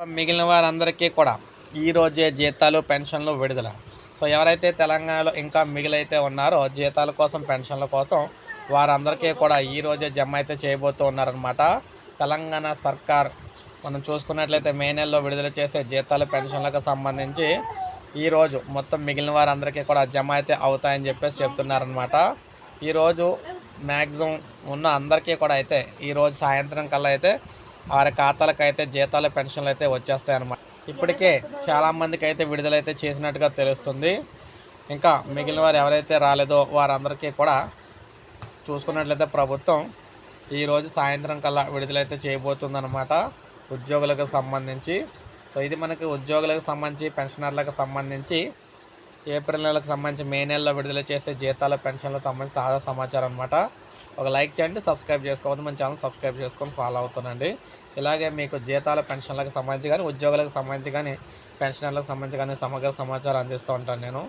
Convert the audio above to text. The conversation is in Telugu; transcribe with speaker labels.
Speaker 1: మిగిలిన వారందరికీ కూడా ఈ రోజే జీతాలు పెన్షన్లు విడుదల. సో ఎవరైతే తెలంగాణలో ఇంకా మిగిలైతే ఉన్నారో జీతాల కోసం పెన్షన్ల కోసం వారందరికీ కూడా ఈ రోజే జమ అయితే చేయబోతూ ఉన్నారనమాట తెలంగాణ సర్కార్ మనం చూసుకున్నట్లయితే మే నెలలో విడుదల చేసే జీతాలు పెన్షన్లకు సంబంధించి ఈరోజు మొత్తం మిగిలిన వారందరికీ కూడా జమ అయితే అవుతాయని చెప్పేసి చెప్తున్నారనమాట ఈరోజు మ్యాక్సిమం ఉన్న అందరికీ కూడా అయితే ఈరోజు సాయంత్రం కల్లా అయితే వారి ఖాతాలకు అయితే జీతాలు పెన్షన్లు అయితే వచ్చేస్తాయి అన్నమాట. ఇప్పటికే చాలామందికి అయితే విడుదలైతే చేసినట్టుగా తెలుస్తుంది. ఇంకా మిగిలిన వారు ఎవరైతే రాలేదో వారందరికీ కూడా చూసుకున్నట్లయితే ప్రభుత్వం ఈరోజు సాయంత్రం కల్లా విడుదలైతే చేయబోతుందన్నమాట ఉద్యోగులకు సంబంధించి. సో ఇది మనకి ఉద్యోగులకు సంబంధించి పెన్షనర్లకు సంబంధించి ఏప్రిల్ నెలకు సంబంధించి మే నెలలో విడుదల చేసే జీతాల పెన్షన్లకు సంబంధించి తాజా సమాచారం అనమాట ఒక లైక్ చేయండి సబ్స్క్రైబ్ చేసుకోవద్దు మన ఛానల్ సబ్స్క్రైబ్ చేసుకొని ఫాలో అవుతానండి ఇలాగే మీకు జీతాల పెన్షన్లకు సంబంధించి కానీ ఉద్యోగులకు సంబంధించి కానీ పెన్షనర్లకు సంబంధించి కానీ సమగ్ర సమాచారం అందిస్తూ ఉంటాను నేను.